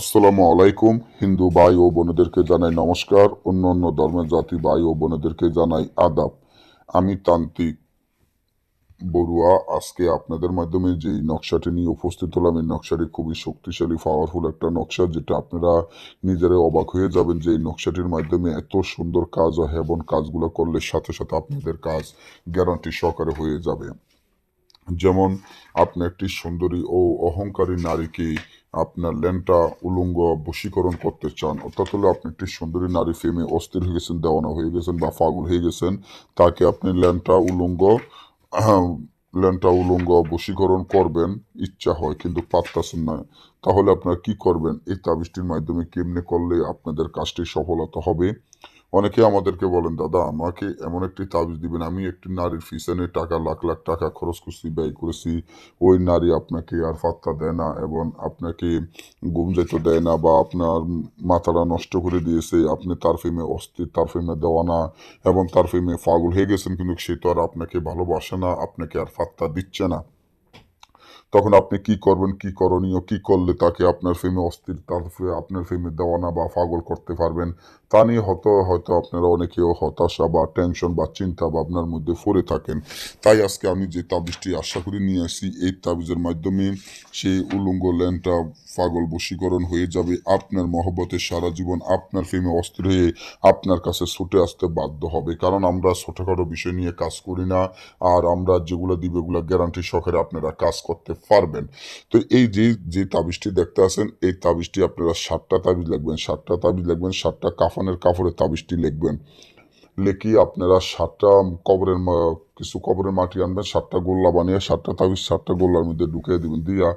আসসালামু আলাইকুম। হিন্দু ভাই ও বোনেদেরকে জানাই নমস্কার। অন্য অন্য ধর্মের জাতি ভাই ও বোনেদেরকে জানাই আদাব। আমি তান্ত্রিক বড়ুয়া। আজকে আপনাদের মাধ্যমে যে নকশাটি নিয়ে উপস্থিত হলাম, এই নকশাটি খুবই শক্তিশালী পাওয়ারফুল একটা নকশা, যেটা আপনারা নিজেরাই অবাক হয়ে যাবেন যে এই নকশাটির মাধ্যমে এত সুন্দর কাজ হয় এবং কাজগুলো করলে সাথে সাথে আপনাদের কাজ গ্যারান্টি সহকারে হয়ে যাবে। যেমন, আপনি একটি সুন্দরী ও অহংকারী নারীকে আপনার ল্যান্টা উলঙ্গ বশীকরণ করতে চান অর্থাৎ হলো আপনি একটি সুন্দরী নারী ফেমে অস্থির হয়ে গেছেন দেওয়ানা হয়ে গেছেন বা পাগল হয়ে গেছেন তাকে আপনি ল্যান্টা উলঙ্গ আহ, ল্যান্টা উলঙ্গ বশীকরণ করবেন ইচ্ছা হয় কিন্তু পারতেছেন না। তাহলে আপনারা কি করবেন? এই তাবিজটির মাধ্যমে কেমনে করলে আপনাদের কাজটি সফলতা হবে? অনেকে আমাদেরকে বলেন, দাদা, আমাকে এমন একটি তাবিজ দিবেন। আমি একটি নারীর পিছনে টাকা, লাখ লাখ টাকা খরচ করছি, ব্যয় করেছি। ওই নারী আপনাকে আর ফাত্তা দেয় না এবং আপনাকে ঘুম যেতে দেয় না বা আপনার মাথাটা নষ্ট করে দিয়েছে। আপনি তার ফেমে অস্থির, তার ফেমে দেওয়া না এবং তার ফেমে পাগল হয়ে গেছেন। কিন্তু সে তো আর আপনাকে ভালোবাসে না, আপনাকে আর ফাত্তা দিচ্ছে না। তখন আপনি কি করবেন, কি করণীয়, কি করলে তাকে আপনার ফেমে অস্থির আপনার ফেমে দেওয়ানা বা পাগল করতে পারবেন, তা নিয়ে হয়তো হয়তো আপনারা অনেকেও হতাশা বা টেনশন বা চিন্তা ভাবনার মধ্যে পড়ে থাকেন। তাই আজকে আমি যে তাবিজটি আশা করি নিয়ে আসি, এই তাবিজের মাধ্যমে সেই উলঙ্গ ল্যান্ডটা পাগল বশীকরণ হয়ে যাবে। আপনার মহব্বতের সারা জীবন আপনার ফেমে অস্থির হয়ে আপনার কাছে ছুটে আসতে বাধ্য হবে। কারণ আমরা ছোটোখাটো বিষয় নিয়ে কাজ করি না, আর আমরা যেগুলো দিব এগুলো গ্যারান্টি সহকারে আপনারা কাজ করতে পারবেন। তো এই যে যে তাবিজটি দেখতে আছেন, এই তাবিজটি আপনারা সাতটা তাবিজ লিখবেন, সাতটা তাবিজ লিখবেন, সাতটা কাফানের কাপড়ের তাবিজটি লিখবেন। লেখি আপনারা সাতটা কবরের কিছু কবরের মাটি আনবেন, সাতটা গোল্লা বানিয়ে সাতটা তাবিজ, সাতটা গোল্লার মধ্যে ঢুকিয়ে দেবেন। দিয়া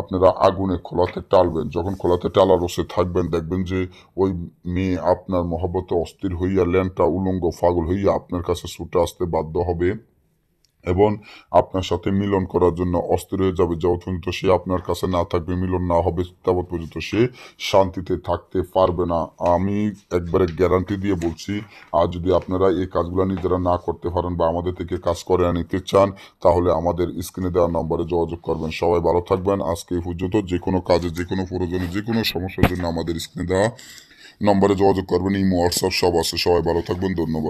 আপনারা আগুনে খোলাতে টালবেন। যখন খোলাতে টালা রসে থাকবেন, দেখবেন যে ওই মেয়ে আপনার মহব্বতে অস্থির হইয়া ল্যান্ডটা উলঙ্গ পাগল হইয়া আপনার কাছে ছুটে আসতে বাধ্য হবে। এবং আপনার সাথে মিলন করার জন্য অস্থির হয়ে যাবে যত পর্যন্ত সে আপনার কাছে না থাকবে, মিলন না হবে তত পর্যন্ত সে শান্তিতে থাকতে পারবে না। আমি একবারে গ্যারান্টি দিয়ে বলছি, আর যদি আপনারা এই কাজগুলো নিজেরা না করতে পারেন বা আমাদের থেকে কাজ করে নিতে চান, তাহলে আমাদের স্ক্রিনে দেওয়া নম্বরে যোগাযোগ করবেন। সবাই ভালো থাকবেন। আজকে এই পর্যন্ত যে কোনো কাজে, যে কোনো প্রয়োজনে, যে কোনো সমস্যার জন্য আমাদের স্ক্রিনে দেওয়া নম্বরে যোগাযোগ করবেন। ইমো, হোয়াটসঅ্যাপ সব আছে। সবাই ভালো থাকবেন। ধন্যবাদ।